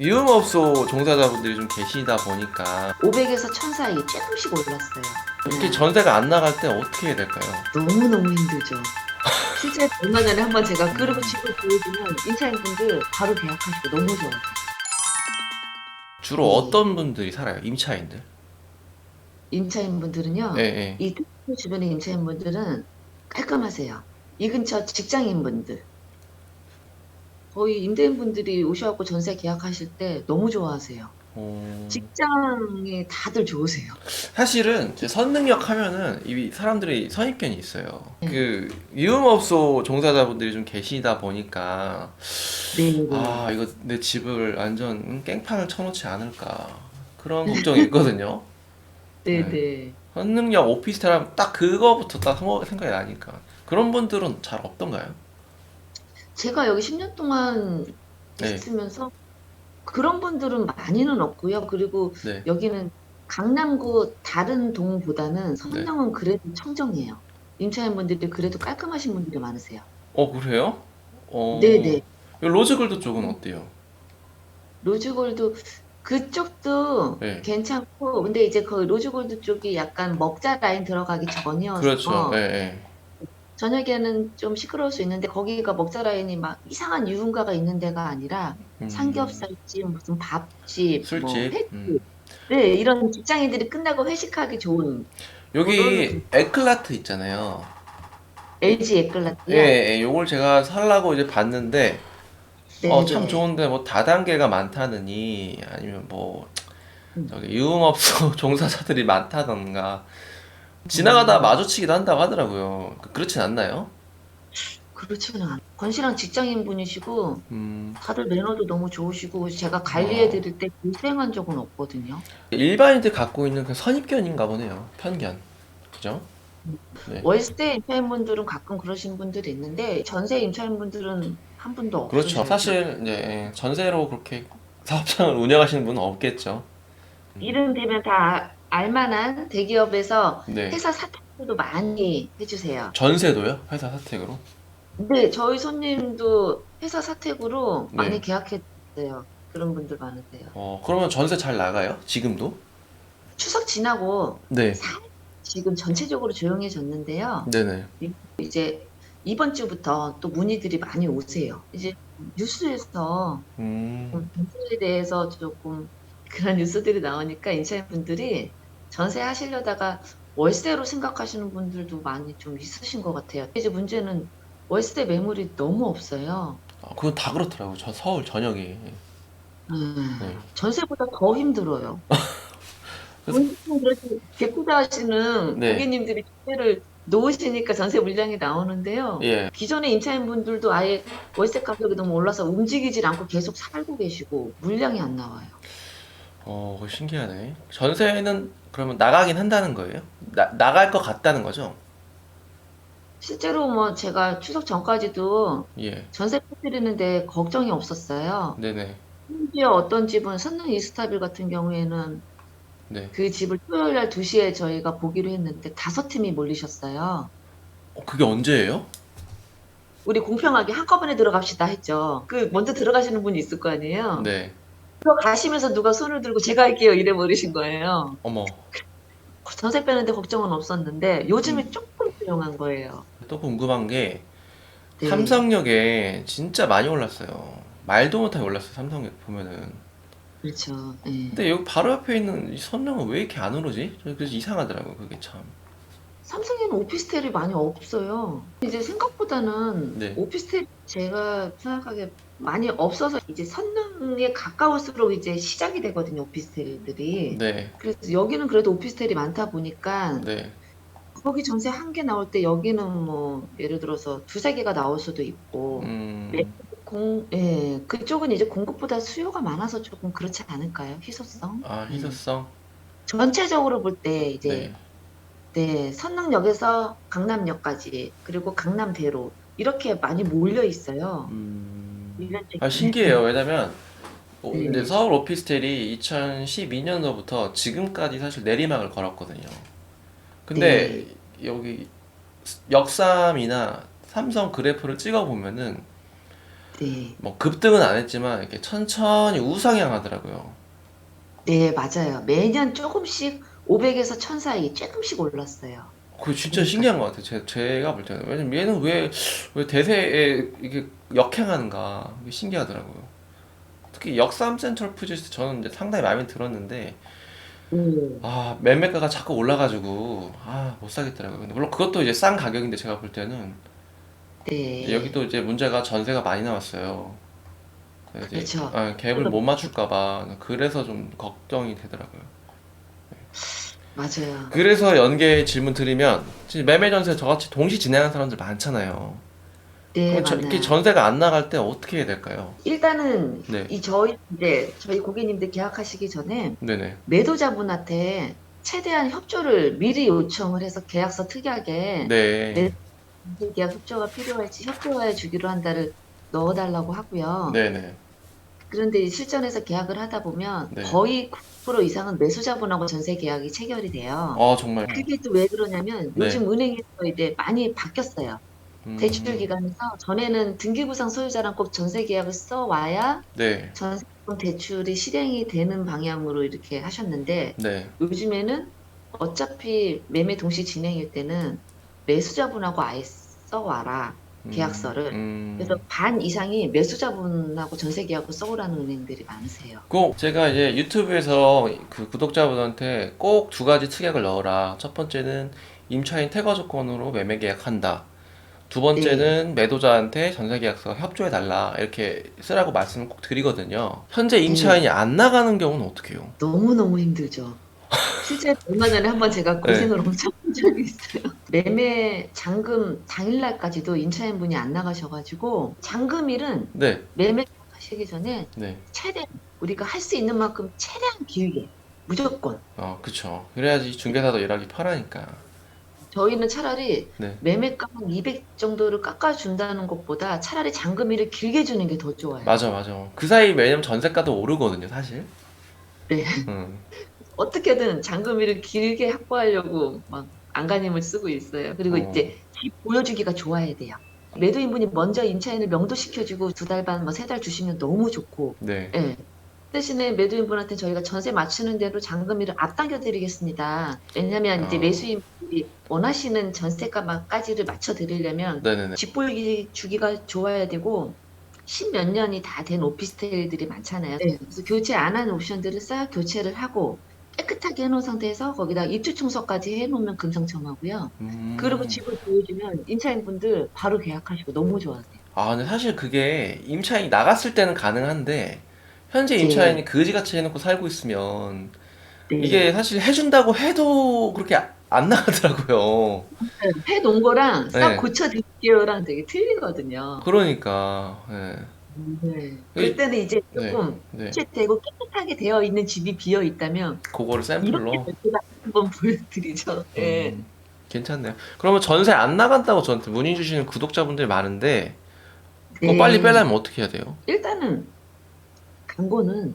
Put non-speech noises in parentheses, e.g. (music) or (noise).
유흥업소 종사자분들이 좀 계시다 보니까 500에서 1000 사이 조금씩 올랐어요. 이렇게 전세가 안 나갈 때 어떻게 해야 될까요? 너무너무 힘들죠. 실제 얼마 전에 한번 제가 그리고 집을 보여주면 임차인분들 바로 계약하시고 너무 좋아요. 주로 어떤 분들이 살아요? 임차인들? 임차인분들은요. 예, 예. 이 주변의 임차인분들은 깔끔하세요. 이 근처 직장인분들. 거의 임대인분들이 오셔갖고 전세 계약하실 때 너무 좋아하세요. 어... 직장이 다들 좋으세요. 사실은 이제 선능력 하면은 이 사람들이 선입견이 있어요. 네. 그 유흥업소 종사자분들이 좀 계시다 보니까 네. 아 이거 내 집을 완전 음, 깽판을 쳐놓지 않을까 그런 걱정이 있거든요. (laughs) 네, 네. 네. 선능력 오피스텔 하면 딱 그거부터 딱 생각- 생각이 나니까 그런 분들은 잘 없던가요? 제가 여기 10년 동안 네. 있으면서 그런 분들은 많이는 없고요. 그리고 네. 여기는 강남구 다른 동보다는 성남은 그래도 청정이에요. 임차인분들이 그래도 깔끔하신 분들이 많으세요. 어 그래요? 어... 네네. 로즈골드 쪽은 어때요? 로즈골드 그쪽도 네. 괜찮고 근데 이제 그 로즈골드 쪽이 약간 먹자 라인 들어가기 전이어서 그렇죠. 예, 예. 저녁에는 좀 시끄러울 수 있는데 거기가 먹자 라인이 막 이상한 유흥가가 있는 데가 아니라 음. 삼겹살집 무슨 밥집 술집. 뭐 회- 음. 네 이런 직장인들이 끝나고 회식하기 좋은 여기 에클라트 있잖아요. LG 에클라트요. 예, 예, 요걸 제가 살라고 이제 봤는데 네, 어, 참 네. 좋은데 뭐 다단계가 많다느니 아니면 뭐 음. 저기 유흥업소 (laughs) 종사자들이 많다던가 지나가다 음. 마주치기도 한다고 하더라고요. 그- 그렇진 않나요? 그렇지는 않아요. 건실한 직장인 분이시고 음, 다들 매너도 너무 좋으시고 제가 관리해 드릴 때 고생한 적은 없거든요. 일반인들 갖고 있는 그 선입견인가 보네요. 편견. 그죠? 네. 월세 임차인분들은 가끔 그러신 분들이 있는데 전세 임차인분들은 한 분도 없어요. 그렇죠. 사실 이제 예, 전세로 그렇게 사업장을 운영하시는 분은 없겠죠. 이름 되면 다 알만한 대기업에서 네. 회사 사택도 많이 해주세요. 전세도요? 회사 사택으로? 네, 저희 손님도 회사 사택으로 네. 많이 계약했어요. 그런 분들 많으세요. 어, 그러면 전세 잘 나가요? 지금도? 추석 지나고 네. 지금 전체적으로 조용해졌는데요. 네네. 이제 이번 주부터 또 문의들이 많이 오세요. 이제 뉴스에서 음, 전세에 대해서 조금 (laughs) 그런 뉴스들이 나오니까 임차인 분들이 전세 하시려다가 월세로 생각하시는 분들도 많이 좀 있으신 것 같아요. 이제 문제는 월세 매물이 너무 없어요. 아, 그건 다 그렇더라고요. 저 서울 전역이. 음, 네. 전세보다 더 힘들어요. (laughs) 그래서- 보통 그렇게 개꾸다 하시는 네. 고객님들이 전세를 놓으시니까 전세 물량이 나오는데요. 예. 기존의 임차인 분들도 아예 월세 가격이 너무 올라서 움직이질 않고 계속 살고 계시고 물량이 안 나와요. 어, 그거 신기하네. 전세는 그러면 나가긴 한다는 거예요? 나, 나갈 것 같다는 거죠? 실제로 뭐 제가 추석 전까지도 예. 전세 퍼뜨리는데 걱정이 없었어요. 네네. 심지어 어떤 집은 선릉 이스타빌 같은 경우에는 네. 그 집을 토요일 날 2시에 저희가 보기로 했는데 다섯 팀이 몰리셨어요. 어, 그게 언제예요? 우리 공평하게 한꺼번에 들어갑시다 했죠. 그 먼저 들어가시는 분이 있을 거 아니에요. 네. 들어가시면서 누가 손을 들고 제가 할게요 이래 버리신 거예요. 어머. 전세 빼는데 걱정은 없었는데 요즘에 음. 조금 조용한 거예요. 또 궁금한 게 네. 삼성역에 진짜 많이 올랐어요. 말도 못하게 올랐어요. 삼성역 보면은. 그렇죠. 예. 근데 여기 바로 옆에 있는 이 선명은 왜 이렇게 안 오르지? 그래서 이상하더라고요. 그게 참. 삼성에는 오피스텔이 많이 없어요. 이제 생각보다는 네. 오피스텔 제가 생각하기에 많이 없어서 이제 선릉에 가까울수록 이제 시작이 되거든요, 오피스텔들이. 네. 그래서 여기는 그래도 오피스텔이 많다 보니까 네. 거기 전세 한 개 나올 때 여기는 뭐 예를 들어서 두세 개가 나올 수도 있고 음. 네. 공, 예, 그쪽은 이제 공급보다 수요가 많아서 조금 그렇지 않을까요? 희소성? 아, 음. 희소성. 전체적으로 볼 때 이제 네. 네, 선릉역에서 강남역까지 그리고 강남대로 이렇게 많이 몰려 있어요. 음. 아, 신기해요. 왜냐면 어, 네. 이제 서울 오피스텔이 2012년도부터 지금까지 사실 내리막을 걸었거든요. 근데 여기 역삼이나 삼성 그래프를 찍어 보면은 네. 뭐 급등은 안 했지만 이렇게 천천히 우상향하더라고요. 네, 맞아요. 매년 조금씩 500에서 1000 사이 조금씩 올랐어요. 그게 진짜 신기한 것 같아요. 제, 제가 볼 때는. 왜냐면 얘는 왜, 왜 대세에 이게 역행하는가. 이게 신기하더라고요. 특히 역삼 센트럴 푸지스 저는 이제 상당히 마음에 들었는데, 오. 아, 매매가가 자꾸 올라가지고, 아, 못 사겠더라고요. 근데 물론 그것도 이제 싼 가격인데 제가 볼 때는, 네. 여기도 이제 문제가 전세가 많이 나왔어요. 그래서 이제, 그렇죠. 아, 갭을 못 맞출까봐. 그래서 좀 걱정이 되더라고요. 맞아요. 그래서 연계 질문 드리면, 지금 매매 전세 저같이 동시 진행하는 사람들 많잖아요. 네, 그럼 저, 맞아요. 이렇게 전세가 안 나갈 때 어떻게 해야 될까요? 일단은 네. 이 저희 이제 저희 고객님들 계약하시기 전에 네네. 매도자분한테 최대한 협조를 미리 요청을 해서 계약서 특이하게 네. 네. 언제 계약 협조가 필요할지 협조해 주기로 한다를 넣어달라고 하고요. 네네. 그런데 이 실전에서 계약을 하다 보면 네. 거의 9% 이상은 매수자분하고 전세 계약이 체결이 돼요. 아, 정말. 그게 또 왜 그러냐면 네. 요즘 은행에서 이제 많이 바뀌었어요. 음, 대출 기간에서 전에는 등기부상 소유자랑 꼭 전세 계약을 써 와야 네. 전세금 대출이 실행이 되는 방향으로 이렇게 하셨는데 네. 요즘에는 어차피 매매 동시 진행일 때는 매수자분하고 아예 써 와라 음, 계약서를. 음. 그래서 반 이상이 매수자분하고 전세 계약을 써오라는 은행들이 많으세요. 꼭 제가 이제 유튜브에서 그 구독자분한테 꼭 두 가지 특약을 넣어라. 첫 번째는 임차인 퇴거 조건으로 매매 계약한다. 두 번째는 매도자한테 전세 계약서 협조해 달라. 이렇게 쓰라고 말씀을 꼭 드리거든요. 현재 임차인이 안 나가는 경우는 어떻게 해요? 너무 너무 힘들죠. 실제 얼마 전에 한번 제가 네. 고생을 엄청 한 적이 있어요. 매매 잔금 당일날까지도 임차인분이 안 나가셔가지고 잔금일은 네. 매매 하시기 전에 네. 최대한 우리가 할 수 있는 만큼 최대한 길게 무조건 어, 그쵸. 그래야지 중개사도 일하기 편하니까. 저희는 차라리 네. 매매가 한200 정도를 깎아준다는 것보다 차라리 잔금일을 길게 주는 게 더 좋아요. 맞아, 맞아. 그 사이 왜냐면 전세가도 오르거든요, 사실. 네. 음. 어떻게든 잔금일을 길게 확보하려고 막 안간힘을 쓰고 있어요. 그리고 어. 이제 집 보여주기가 좋아야 돼요. 매도인분이 먼저 임차인을 명도시켜주고 두 달 반, 뭐 세 달 주시면 너무 좋고, 네. 예. 대신에 매도인분한테 저희가 전세 맞추는 대로 잔금일을 앞당겨 드리겠습니다. 왜냐면 이제 어. 매수인분이 원하시는 전세가까지를 맞춰 드리려면 네네네. 집 보여주기 주기가 좋아야 되고 십몇 년이 다 된 오피스텔들이 많잖아요. 네, 그래서 교체 안 한 옵션들을 싹 교체를 하고 깨끗하게 해놓은 상태에서 거기다 입주 청소까지 해놓으면 금상첨화고요. 음. 그리고 집을 보여주면 임차인분들 바로 계약하시고 너무 좋아하세요. 아, 근데 사실 그게 임차인이 나갔을 때는 가능한데, 현재 네. 임차인이 그지같이 해놓고 살고 있으면, 네. 이게 사실 해준다고 해도 그렇게 아- 안 나가더라고요. 해놓은 거랑 싹 네. 고쳐드릴게요랑 되게 틀리거든요. 그러니까, 네. 네. 그럴 때는 이제 네. 조금 네. 교체되고 깨끗하게 되어 있는 집이 비어 있다면 그거를 이렇게 샘플로. 한번 보여드리죠. 네. 음, 괜찮네요. 그러면 전세 안 나간다고 저한테 문의 주시는 구독자분들이 많은데, 그거 네. 빨리 빼려면 어떻게 해야 돼요? 일단은 광고는